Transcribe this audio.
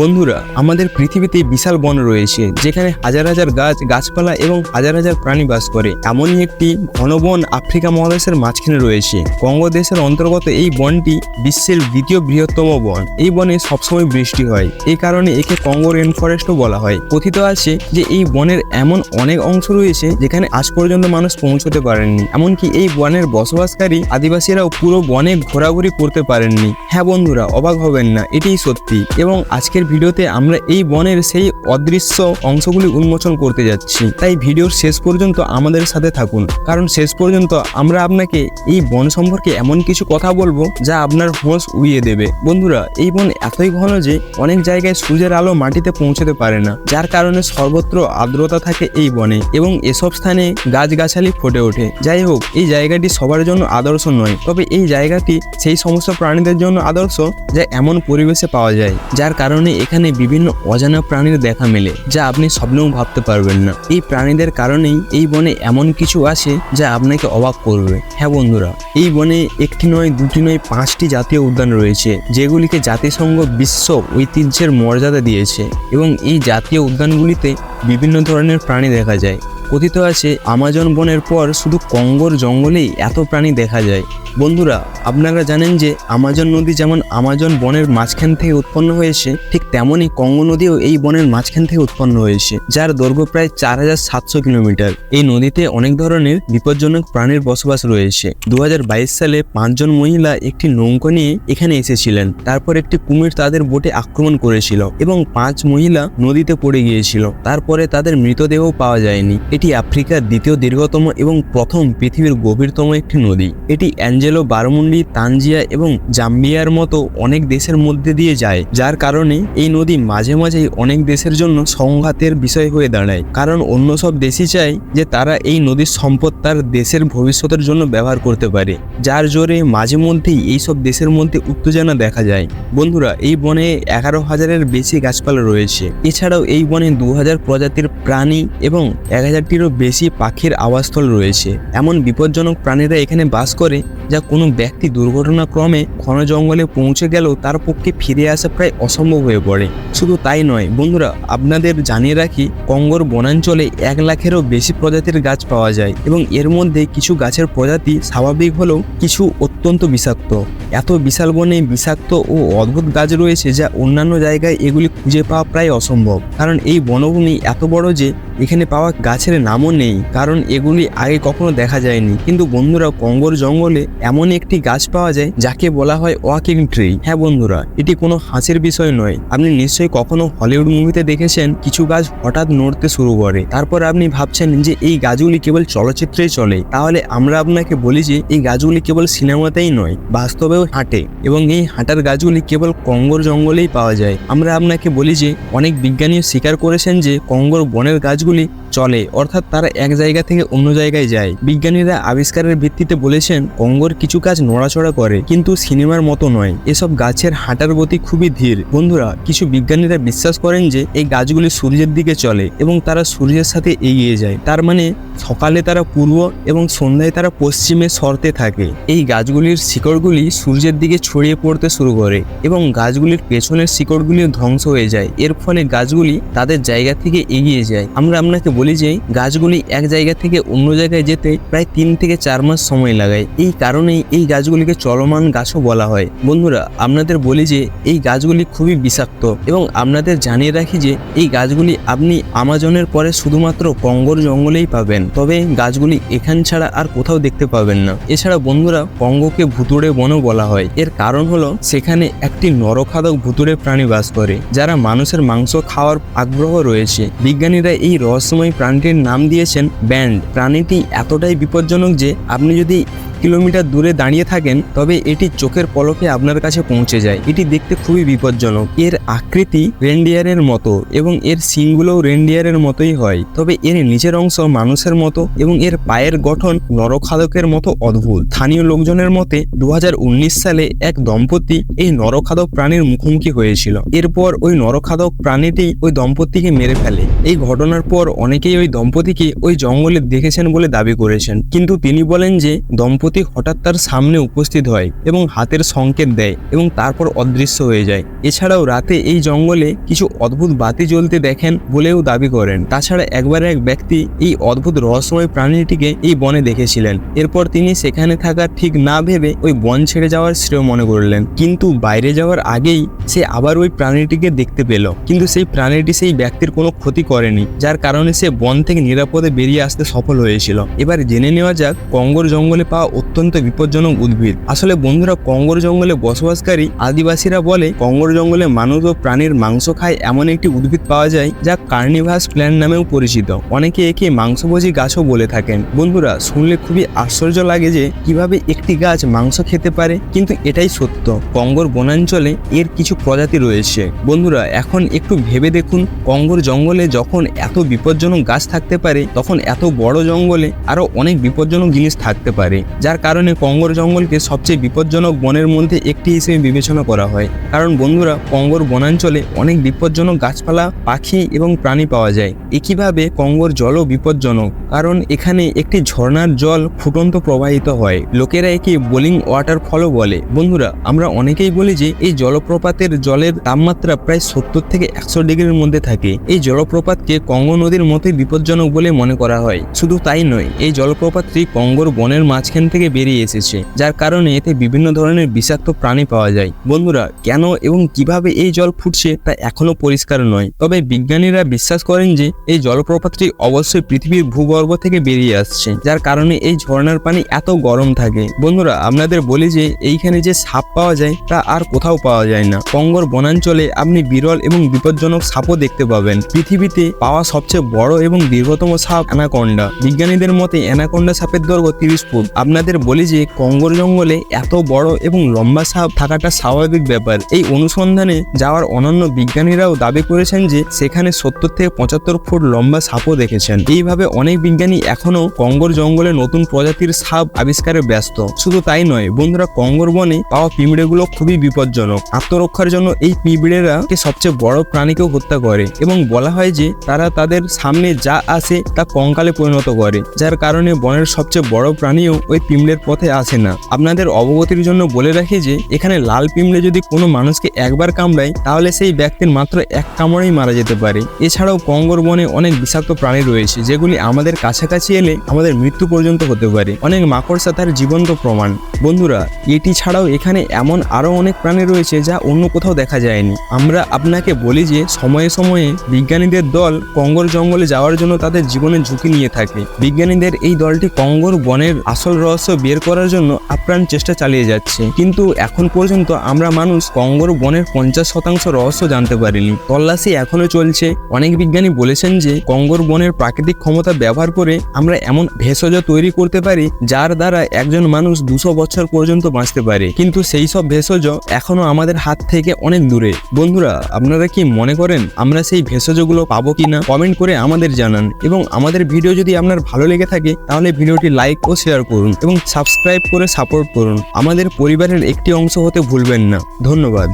বন্ধুরা, আমাদের পৃথিবীতে বিশাল বন রয়েছে, যেখানে হাজার হাজার গাছ, গাছপালা এবং হাজার হাজার প্রাণী বাস করে। এমনই একটি ঘন বন আফ্রিকা মহাদেশের মাঝখানে রয়েছে। কঙ্গো দেশের অন্তর্গত এই বনটি বিশ্বের দ্বিতীয় বৃহত্তম বন। এই বনে সবসময় বৃষ্টি হয়। এই কারণে একে কঙ্গো রেন ফরেস্টও বলা হয়। কথিত আছে যে এই বনের এমন অনেক অংশ রয়েছে, যেখানে আজ পর্যন্ত মানুষ পৌঁছতে পারেননি। এমনকি এই বনের বসবাসকারী আদিবাসীরাও পুরো বনে ঘোরাঘুরি করতে পারেননি। হ্যাঁ বন্ধুরা, অবাক হবেন না, এটাই সত্যি। এবং আজকের ভিডিওতে আমরা এই বনের সেই অদৃশ্য অংশগুলি উন্মোচন করতে যাচ্ছি। তাই ভিডিওর শেষ পর্যন্ত আমাদের সাথে থাকুন। কারণ শেষ পর্যন্ত আমরা আপনাকে এই বন সম্পর্কে এমন কিছু কথা বলব যা আপনার হোঁশ উড়িয়ে দেবে। বন্ধুরা, এই বন এতই ঘন যে অনেক জায়গায় সূর্যের আলো মাটিতে পৌঁছতে পারে না। যার কারণে সর্বত্র আর্দ্রতা থাকে এই বনে এবং এসব স্থানে গাছগাছালি ফুটে ওঠে। যাই হোক, এই জায়গাটি সবার জন্য আদর্শ নয়। তবে এই জায়গাটি সেই সমস্ত প্রাণীদের জন্য আদর্শ যা এমন পরিবেশে পাওয়া যায়। যার কারণে এখানে বিভিন্ন অজানা প্রাণীর দেখা মেলে, যা আপনি স্বপ্নেও ভাবতে পারবেন না। এই প্রাণীদের কারণেই এই বনে এমন কিছু আছে যা আপনাকে অবাক করবে। হ্যাঁ বন্ধুরা, এই বনে একটি নয়, দুটি নয়, পাঁচটি জাতীয় উদ্যান রয়েছে, যেগুলিকে জাতিসংঘ বিশ্ব ঐতিহ্যের মর্যাদা দিয়েছে এবং এই জাতীয় উদ্যানগুলিতে বিভিন্ন ধরনের প্রাণী দেখা যায়। কথিত আছে, আমাজন বনের পর শুধু কঙ্গোর জঙ্গলেই এত প্রাণী দেখা যায়। বন্ধুরা, আপনারা জানেন যে আমাজন নদী যেমন আমাজন বনের মাঝখান থেকে উৎপন্ন হয়েছে, ঠিক তেমনই কঙ্গো নদীও এই বনের মাঝখান থেকে উৎপন্ন হয়েছে, যার দৈর্ঘ্য প্রায় চার হাজার সাতশো কিলোমিটার। এই নদীতে অনেক ধরনের বিপজ্জনক প্রাণীর বসবাস রয়েছে। দু হাজার বাইশ সালে পাঁচজন মহিলা একটি নৌকো নিয়ে এখানে এসেছিলেন, তারপর একটি কুমির তাদের বোটে আক্রমণ করেছিল এবং পাঁচ মহিলা নদীতে পড়ে গিয়েছিল, তারপরে তাদের মৃতদেহ পাওয়া যায়নি। এটি আফ্রিকার দ্বিতীয় দীর্ঘতম এবং প্রথম পৃথিবীর গভীরতম একটি নদী। এটি অ্যাঞ্জেলো বারমুন্ডি, তানজিয়া এবং জাম্বিয়ার মতো অনেক দেশের মধ্যে দিয়ে যায়, যার কারণে এই নদী মাঝে মাঝেই অনেক দেশের জন্য সংঘাতের বিষয় হয়ে দাঁড়ায়। কারণ অন্য সব দেশই চায় যে তারা এই নদীর সম্পদ তার দেশের ভবিষ্যতের জন্য ব্যবহার করতে পারে, যার জোরে মাঝে মধ্যেই এইসব দেশের মধ্যে উত্তেজনা দেখা যায়। বন্ধুরা, এই বনে এগারো হাজারের বেশি গাছপালা রয়েছে। এছাড়াও এই বনে দু হাজার প্রজাতির প্রাণী এবং এক হাজার হাজারটিরও বেশি পাখির আবাসস্থল রয়েছে। এমন বিপজ্জনক প্রাণীরা এখানে বাস করে যা কোনো ব্যক্তি দুর্ঘটনাক্রমে ঘন জঙ্গলে পৌঁছে গেলেও তার পক্ষে ফিরে আসা প্রায় অসম্ভব হয়ে পড়ে। শুধু তাই নয়, বন্ধুরা, আপনাদের জানিয়ে রাখি, কঙ্গোর বনাঞ্চলে এক লাখেরও বেশি প্রজাতির গাছ পাওয়া যায় এবং এর মধ্যে কিছু গাছের প্রজাতি স্বাভাবিক হলেও কিছু অত্যন্ত বিষাক্ত। এত বিশাল বনে বিষাক্ত ও অদ্ভুত গাছ রয়েছে যা অন্যান্য জায়গায় এগুলি খুঁজে পাওয়া প্রায় অসম্ভব। কারণ এই বনভূমি এত বড় যে এখানে পাওয়া গাছের নামও নেই, কারণ এগুলি আগে কখনো দেখা যায়নি। কিন্তু বন্ধুরা, কঙ্গোর জঙ্গলে এমন একটি গাছ পাওয়া যায় যাকে বলা হয় ওয়াকিং ট্রি। হ্যাঁ বন্ধুরা, এটি কোনো হাসির বিষয় নয়। আপনি নিশ্চয়ই কখনো হলিউড মুভিতে দেখেছেন কিছু গাছ হঠাৎ নড়তে শুরু করে। তারপর আপনি ভাবছেন যে এই গাছগুলি কেবল চলচ্চিত্রেই চলে। তাহলে আমরা আপনাকে বলি যে এই গাছগুলি কেবল সিনেমাতেই নয়, বাস্তবেও হাঁটে এবং এই হাঁটার গাছগুলি কেবল কঙ্গোর জঙ্গলেই পাওয়া যায়। আমরা আপনাকে বলি যে অনেক বিজ্ঞানীও স্বীকার করেছেন যে কঙ্গোর বনের গাছগুলি চলে, অর্থাৎ তারা এক জায়গা থেকে অন্য জায়গায় যায়। বিজ্ঞানীরা আবিষ্কারের ভিত্তিতে বলেছেন কঙ্গোর কিছু গাছ নড়াচড়া করে, কিন্তু সিনেমার মতো নয়। এসব গাছের হাঁটার গতি খুবই ধীর। বন্ধুরা, কিছু বিজ্ঞানীরা বিশ্বাস করেন যে, এই গাছগুলি সূর্যের দিকে চলে এবং তারা সূর্যের সাথে এগিয়ে যায়। তার মানে সকালে তারা পূর্ব এবং সন্ধ্যায় তারা পশ্চিমে সরতে থাকে। এই গাছগুলির শিকড়গুলি সূর্যের দিকে ছড়িয়ে পড়তে শুরু করে এবং গাছগুলির পেছনের শিকড়গুলি ধ্বংস হয়ে যায়। এর ফলে গাছগুলি তাদের জায়গা থেকে এগিয়ে যায়। আমরা আপনাকে বলি যে, গাছগুলি এক জায়গা থেকে অন্য জায়গায় যেতে প্রায় তিন থেকে চার মাস সময় লাগায়। এই কারণেই এই গাছগুলিকে চলমান গাছও বলা হয়। বন্ধুরা, আপনাদের বলি যে এই গাছগুলি খুবই বিষাক্ত এবং আপনাদের জানিয়ে রাখি যে এই গাছগুলি আপনি আমাজনের পরে শুধুমাত্র কঙ্গোর জঙ্গলেই পাবেন। তবে গাছগুলি এখান ছাড়া আর কোথাও দেখতে পাবেন না। এছাড়া বন্ধুরা কঙ্গোকে ভুতুড়ে বনও বলা হয়। এর কারণ হলো সেখানে একটি নরখাদক ভুতুড়ে প্রাণী বাস করে, যারা মানুষের মাংস খাওয়ার আগ্রহ রয়েছে। বিজ্ঞানীরা এই রহস্যময় প্রাণীটির নাম দিয়েছেন ব্যান্ড। প্রাণীটি এতটাই বিপজ্জনক যে আপনি যদি কিলোমিটার দূরে দাঁড়িয়ে থাকেন, তবে এটি চোখের পলকে আপনার কাছে পৌঁছে যায়। এটি দেখতে খুবই বিপজ্জনক। এর আকৃতি রেন্ডিয়ারের মতো এবং এর সিংগুলোও রেন্ডিয়ারের মতোই হয়। তবে এর নিচের অংশ মানুষের মতো এবং এর পায়ের গঠন নরখাদকের মতো অদ্ভুত। স্থানীয় লোকজনের মতে দু হাজার উনিশ সালে এক দম্পতি এই নরখাদক প্রাণীর মুখোমুখি হয়েছিল। এরপর ওই নরখাদক প্রাণীটি ওই দম্পতিকে মেরে ফেলে। এই ঘটনার পর অনেকেই ওই দম্পতিকে ওই জঙ্গলে দেখেছেন বলে দাবি করেছেন। কিন্তু তিনি বলেন যে, দম্পতি হঠাৎ তার সামনে উপস্থিত হয় এবং হাতের সংকেত দেয় এবং তারপর অদৃশ্য হয়ে যায়। এছাড়াও রাতে এই জঙ্গলে কিছু অদ্ভুত বাতি জ্বলতে দেখেন বলেও দাবি করেন। তাছাড়া একবার এক ব্যক্তি এই অদ্ভুত রহস্যময় প্রাণীটিকে এই বনে দেখেছিলেন। এরপর তিনি সেখানে থাকা ঠিক না ভেবে ওই বন ছেড়ে যাওয়ার শ্রেয় মনে করলেন। কিন্তু বাইরে যাওয়ার আগেই সে আবার ওই প্রাণীটিকে দেখতে পেল। কিন্তু সেই প্রাণীটি সেই ব্যক্তির কোনো ক্ষতি করেনি, যার কারণে সে বন থেকে নিরাপদে বেরিয়ে আসতে সফল হয়েছিল। এবার জেনে নেওয়া যাক, কঙ্গর জঙ্গলে পাওয়া অত্যন্ত বিপজ্জনক উদ্ভিদ। আসলে বন্ধুরা, কঙ্গর জঙ্গলে বসবাসকারী আদিবাসীরা বলে, কঙ্গর জঙ্গলে মানুষ ও প্রাণীর মাংস খায় এমন একটি উদ্ভিদ পাওয়া যায় যা কার্নিভাস প্ল্যান্ট নামেও পরিচিত। অনেকে একে মাংসভোজী গাছও বলে থাকেন। বন্ধুরা, শুনলে খুবই আশ্চর্য লাগে যে কীভাবে একটি গাছ মাংস খেতে পারে, কিন্তু এটাই সত্য। কঙ্গর বনাঞ্চলে এর কিছু প্রজাতি রয়েছে। বন্ধুরা, এখন একটু ভেবে দেখুন, কঙ্গর জঙ্গলে যখন এত বিপজ্জনক গাছ থাকতে পারে, তখন এত বড় জঙ্গলে আরও অনেক বিপজ্জনক জিনিস থাকতে পারে যার কারণে কঙ্গর জঙ্গলকে সবচেয়ে বিপজ্জনক বনের মধ্যে একটি হিসেবে বিবেচনা করা হয়। কারণ বন্ধুরা, কঙ্গর বনাঞ্চলে অনেক বিপজ্জনক গাছপালা, পাখি এবং প্রাণী পাওয়া যায়। একইভাবে কঙ্গর জলও বিপজ্জনক, কারণ এখানে একটি ঝর্ণার জল ফুটন্ত প্রবাহিত হয়। লোকেরা একে বোলিং ওয়াটার ফলও বলে। বন্ধুরা, আমরা অনেকেই বলি যে এই জলপ্রপাতের জলের তাপমাত্রা প্রায় সত্তর থেকে একশো ডিগ্রির মধ্যে থাকে। এই জলপ্রপাতকে কঙ্গ নদীর মতোই বিপজ্জনক বলে মনে করা হয়। শুধু তাই নয়, এই জলপ্রপাতটি কঙ্গর বনের মাঝখান থেকে বেরিয়ে এসেছে, যার কারণে এতে বিভিন্ন ধরনের বিষাক্ত প্রাণী পাওয়া যায়। বন্ধুরা, কেন এবং কীভাবে এই জল ফুটছে তা এখনও পরিষ্কার নয়। তবে বিজ্ঞানীরা বিশ্বাস করেন যে এই জলপ্রপাতটি অবশ্যই পৃথিবীর ভূগর্ভ থেকে বেরিয়ে আসছে, যার কারণে এই ঝর্ণার পানি এত গরম থাকে। বন্ধুরা, আপনাদের বলি যে এইখানে যে সাপ পাওয়া যায় তা আর কোথাও পাওয়া যায় না। পঙ্গর বনাঞ্চলে আপনি বিরল এবং বিপজ্জনক সাপও দেখতে পাবেন। পৃথিবীতে পাওয়া সবচেয়ে বড় এবং দীর্ঘতম সাপ অ্যানাকন্ডা। বিজ্ঞানীদের মতে অ্যানাকন্ডা সাপের দৈর্ঘ্য তিরিশ ফুট। আপনাদের বলি যে কঙ্গর জঙ্গলে এত বড় এবং লম্বা সাপ থাকাটা স্বাভাবিক ব্যাপার। এই অনুসন্ধানে যাওয়ার অনন্য বিজ্ঞানীরাও দাবি করেছেন যে সেখানে সত্তর থেকে পঁচাত্তর ফুট লম্বা সাপও দেখেছেন। এইভাবে অনেক বিজ্ঞানী এখনও কঙ্গর জঙ্গলে নতুন প্রজাতির সাপ আবিষ্কারে ব্যস্ত। শুধু তাই নয়, বন্ধুরা, কঙ্গর বনে পাওয়া পিঁমড়েগুলো খুবই বিপজ্জনক। আত্মরক্ষার জন্য এই পিঁমড়েরা কে সবচেয়ে বড় প্রাণীকেও হত্যা করে এবং বলা হয় যে তারা তাদের সামনে যা আসে তা কঙ্কালে পরিণত করে, যার কারণে বনের সবচেয়ে বড় প্রাণীও ওই পিঁমড়ের পথে আসে না। আপনাদের অবগতির জন্য বলে রাখি যে, এখানে লাল পিঁমড়ে যদি কোনো মানুষকে একবার কামড়ায়, তাহলে সেই ব্যক্তির মাত্র এক কামড়েই মারা যেতে পারে। এছাড়াও কঙ্গর বনে অনেক বিষাক্ত প্রাণী রয়েছে, যেগুলি আমাদের কাছাকাছি এলে আমাদের মৃত্যু পর্যন্ত হতে পারে। অনেক মাকড়সা তার জীবন্ত প্রমাণ। বন্ধুরা, এটি ছাড়াও এখানে এমন আরও অনেক প্রাণী রয়েছে যা অন্য কোথাও দেখা যায়নি। আমরা আপনাকে বলি যে, সময়ে সময়ে বিজ্ঞানীদের দল কঙ্গর জঙ্গলে যাওয়ার জন্য তাদের জীবনের ঝুঁকি নিয়ে থাকে। বিজ্ঞানীদের এই দলটি কঙ্গর বনের আসল রহস্য বের করার জন্য আপ্রাণ চেষ্টা চালিয়ে যাচ্ছে। কিন্তু এখন পর্যন্ত আমরা মানুষ কঙ্গর বনের পঞ্চাশ শতাংশ রহস্য জানতে পারিনি। তল্লাশি এখনও চলছে। অনেক বিজ্ঞানী বলেছেন যে, কঙ্গর বনের প্রাকৃতিক ক্ষমতা ব্যবহার করে আমরা এমন ভেষজ তৈরি করতে পারি, যার দ্বারা একজন মানুষ দুশো বছর পর্যন্ত বাঁচতে পারে। কিন্তু সেই সব ভেষজ এখনও আমাদের হাত থেকে অনেক দূরে। বন্ধুরা, আপনারা কি মনে করেন আমরা সেই ভেষজগুলো পাবো কিনা? কমেন্ট করে আমাদের জানান। এবং আমাদের ভিডিও যদি আপনার ভালো লেগে থাকে, তাহলে ভিডিওটি লাইক ও শেয়ার করুন। এবং সাবস্ক্রাইব করে সাপোর্ট করুন। আমাদের পরিবারের একটি অংশ হতে ভুলবেন না। ধন্যবাদ।